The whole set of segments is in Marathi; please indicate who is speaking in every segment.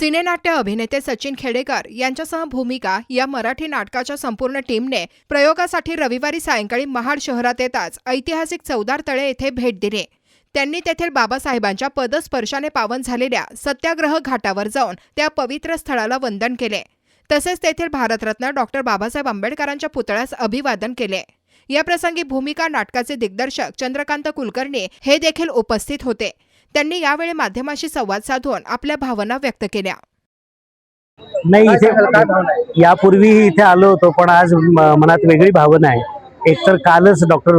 Speaker 1: सिनेनाट्य अभिनेते सचिन खेडेकर यांच्यासह भूमिका या मराठी नाटकाच्या संपूर्ण टीमने प्रयोगासाठी रविवारी सायंकाळी महाड शहरात येताच ऐतिहासिक चौदार तळे येथे भेट दिली. त्यांनी तेथील बाबासाहेबांच्या पदस्पर्शाने पावन झालेल्या सत्याग्रह घाटावर जाऊन त्या पवित्र स्थळाला वंदन केले. तसेच तेथील भारतरत्न डॉक्टर बाबासाहेब आंबेडकरांच्या पुतळ्यास अभिवादन केले. या प्रसंगी भूमिका नाटकाचे दिग्दर्शक चंद्रकांत कुलकर्णी हे देखील उपस्थित होते. त्यांनी यावेळी माध्यमाशी संवाद साधून आपल्या भावना व्यक्त केल्या.
Speaker 2: नाही इथे यापूर्वी इथे आलो होतो पण आज मनात वेगळी भावना आहे. एकतर कालच डॉक्टर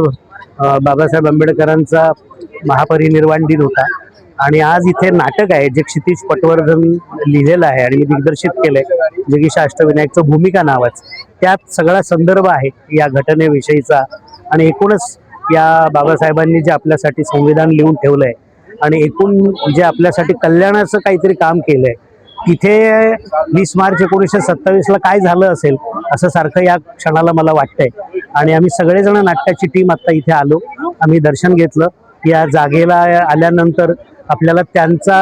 Speaker 2: बाबासाहेब आंबेडकरांचा महापरिनिर्वाण दिन होता आणि आज इथे नाटक आहे जे क्षितिज पटवर्धन लिहिलेलं आहे आणि मी दिग्दर्शित केलंय जगीशा अष्टविनायकचं भूमिका नावाचं. त्यात सगळा संदर्भ आहे या घटनेविषयीचा आणि एकूणच या बाबासाहेबांनी जे आपल्यासाठी संविधान लिहून ठेवलंय आणि एकूण जे आपल्यासाठी कल्याणाचं काहीतरी काम केलंय तिथे वीस मार्च एकोणीसशे सत्तावीसला काय झालं असेल असं सारखं या क्षणाला मला वाटतंय. आणि आम्ही सगळेजण नाटकाची टीम आता इथे आलो. आम्ही दर्शन घेतलं. या जागेला आल्यानंतर आपल्याला त्यांचा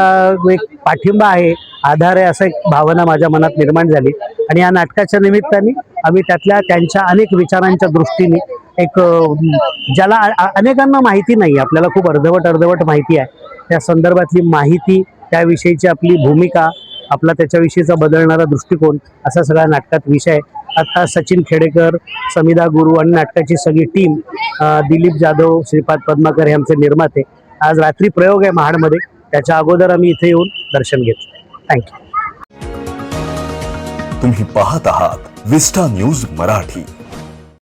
Speaker 2: एक पाठिंबा आहे आधार आहे असं एक भावना माझ्या मनात निर्माण झाली. आणि या नाटकाच्या निमित्ताने आम्ही त्यातल्या त्यांच्या अनेक विचारांच्या दृष्टीने एक ज्याला अनेकांना माहिती नाही आपल्याला खूप अर्धवट अर्धवट माहिती आहे. त्या संदर्भातली माहिती त्याविषयीची आपली भूमिका आपला त्याच्याविषयीचा बदलणारा दृष्टिकोन असा सगळ्या नाटकात विषय आहे. आता सचिन खेडेकर समिधा गुरु आणि नाटकाची सगळी टीम दिलीप जाधव श्रीपाद पद्माकर हे आमचे निर्माते आज रात्री प्रयोग आहे महाडमध्ये. त्याच्या अगोदर आम्ही इथे येऊन दर्शन घेतलं. थँक्यू
Speaker 3: तुम्ही पाहत आहात विस्टा न्यूज मराठी.